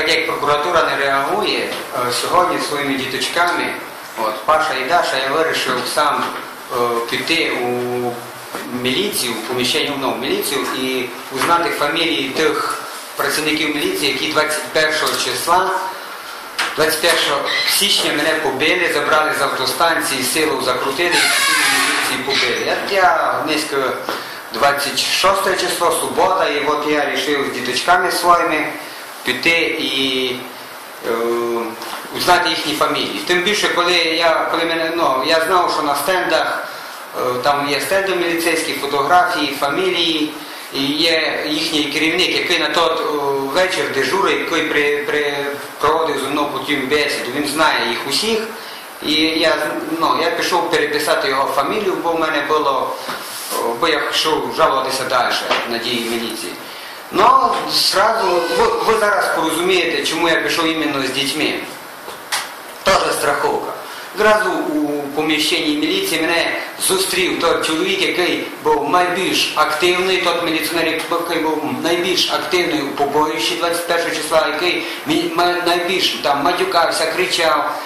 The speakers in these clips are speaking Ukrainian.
так як прокуратура не реагує, е, сьогодні своїми діточками, от, Паша і Даша, я вирішив сам е, піти у міліцію, в поміщення в міліцію і узнати фамілії тих працівників міліції, які 21 числа 21 січня мене побили, забрали з автостанції, силу закрутили і міліції побили. Я, я низько 26 число, субота, і от я вирішив з діточками своїми піти і е, узнати їхні фамілії. Тим більше, коли я, коли мене, ну, я знав, що на стендах е, там є стенди міліцейські, фотографії, фамілії. І є їхній керівник, який на той о, вечір дежурить, який при, при, проводив зі мною потім бесіду, він знає їх усіх. І я, ну, я пішов переписати його фамілію, бо в мене було, бо я йшов жалуватися далі на дії міліції. Ну, зразу, ви, ви зараз порозумієте, чому я пішов іменно з дітьми. Теж страховка. Зразу у поміщенні міліції мене зустрів той чоловік, який був найбільш активний, той міліціонер, який був найбільш активний у побоїщі 21 числа, який найбільш там матюкався, кричав.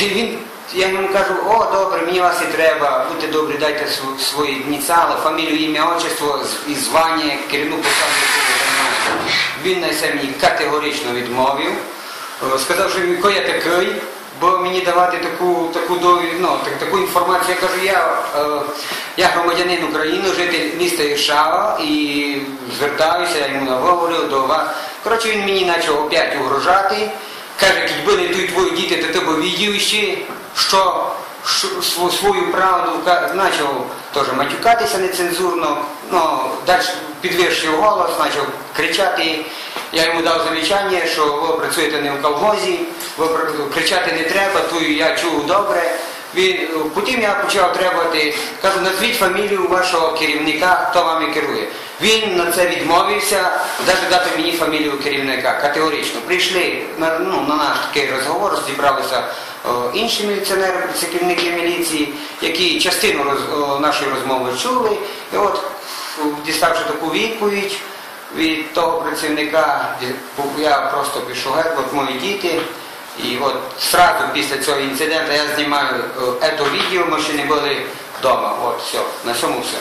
І він, я йому кажу, о, добре, мені вас і треба, будьте добрі, дайте св- свої ініціали, фамілію, ім'я, отчество і звання, керівну посаду. Він на це мені категорично відмовив. Е, сказав, що який я такий, бо мені давати таку таку ну, таку інформацію. Я кажу, я, е, я громадянин України, житель міста Іршава і звертаюся, я йому говорю до вас. Коротше, він мені почав опять угрожати. Каже, якби не тут твої діти, то ти б що свою правду почав теж матюкатися нецензурно, ну, далі підвищив голос, почав кричати. Я йому дав замічання, що ви працюєте не в колгозі, ви кричати не треба, тую я чув добре. Він, потім я почав требувати, кажу, назвіть фамілію вашого керівника, хто вами керує. Він на це відмовився, навіть дати мені фамілію керівника, категорично. Прийшли на, ну, на наш такий розговор, зібралися о, інші міліціонери, працівники міліції, які частину роз, о, нашої розмови чули. І от, діставши таку відповідь від того працівника, я просто пішов от мої діти. І от сразу після цього інциденту я знімаю це відео, ми ще не були вдома. От, все, на цьому все.